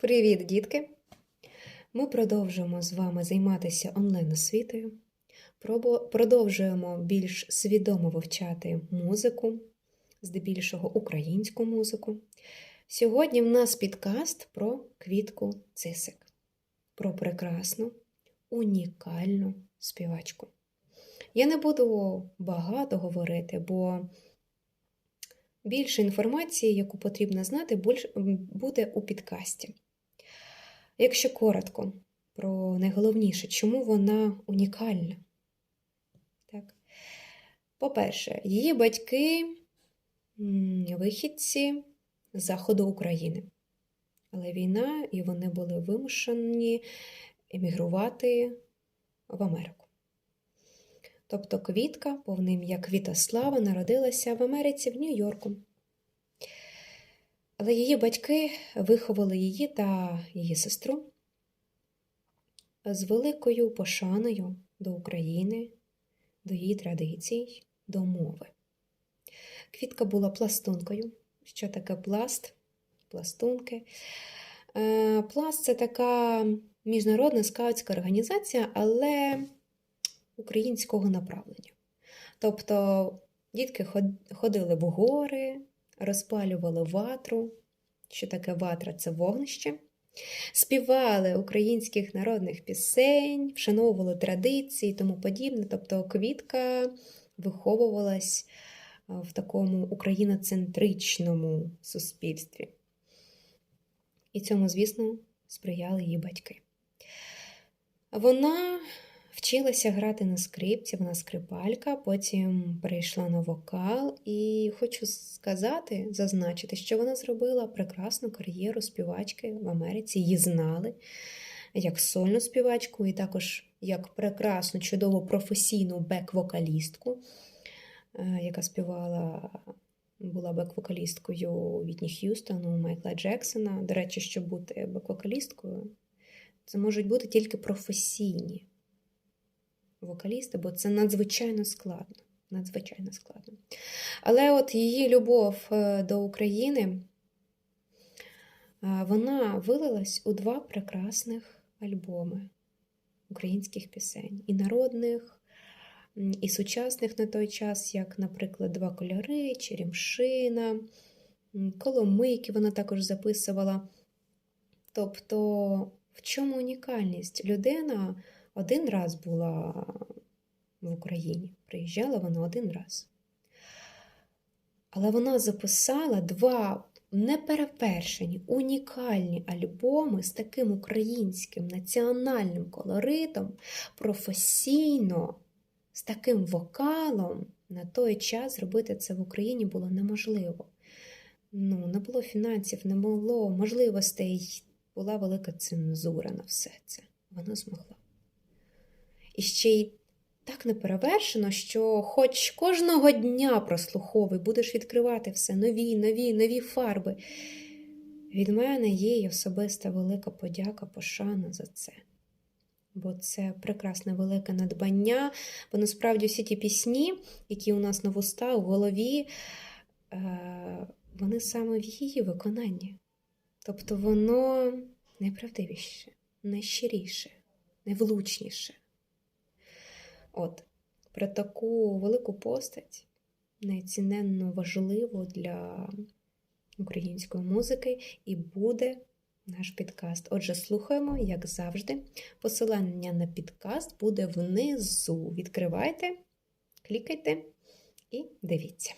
Привіт, дітки! Ми продовжуємо з вами займатися онлайн-освітою. Продовжуємо більш свідомо вивчати музику, здебільшого українську музику. Сьогодні в нас підкаст про квітку цисик, про прекрасну, унікальну співачку. Я не буду багато говорити, бо більше інформації, яку потрібно знати, буде у підкасті. Якщо коротко про найголовніше, чому вона унікальна? Так. По-перше, її батьки вихідці з заходу України. Але війна, і вони були вимушені емігрувати в Америку. Тобто Квітка, повне ім'я Квітослава, народилася в Америці в Нью-Йорку. Але її батьки виховали її та її сестру з великою пошаною до України, до її традицій, до мови. Квітка була пластункою. Що таке пласт? Пластунки. Е, Пласт це така міжнародна скаутська організація, але українського направлення. Тобто дітки ходили в гори, розпалювали ватру. Що таке ватра? Це вогнище. Співали українських народних пісень, вшановували традиції і тому подібне. Тобто квітка виховувалась в такому україноцентричному суспільстві. І цьому, звісно, сприяли її батьки. Вона вчилася грати на скрипці, вона скрипалька, потім перейшла на вокал. І хочу сказати, зазначити, що вона зробила прекрасну кар'єру співачки в Америці. Її знали як сольну співачку, і також як прекрасну, чудову професійну бек-вокалістку, е, яка співала. Була бек-вокалісткою Вітні Х'юстона, у Майкла Джексона. До речі, щоб бути бек-вокалісткою, це можуть бути тільки професійні вокалісти, бо це надзвичайно складно. Надзвичайно складно. Але от її любов е, до України е, вона вилилась у два прекрасних альбоми українських пісень. І народних, і сучасних на той час, як, наприклад, Два кольори, Черемшина, Коломийки вона також записувала. Тобто, в чому унікальність? Людина один раз була в Україні, приїжджала вона один раз. Але вона записала два неперевершені, унікальні альбоми з таким українським національним колоритом, професійно, з таким вокалом. На той час зробити це в Україні було неможливо. Ну, не було фінансів, не було можливостей, була велика цензура на все це. Вона змогла. І ще й так неперевершено, що хоч кожного дня прослуховуй, будеш відкривати все нові, нові, нові фарби. Від мене є особиста велика подяка, пошана за це. Бо це прекрасне велике надбання, бо насправді всі ті пісні, які у нас на вуста, у голові, е, вони саме в її виконанні. Тобто воно найправдивіше, найщиріше, найвлучніше. От, про таку велику постать, найціненно важливу для української музики, і буде наш підкаст. Отже, слухаємо, як завжди. Посилання на підкаст буде внизу. Відкривайте, клікайте і дивіться.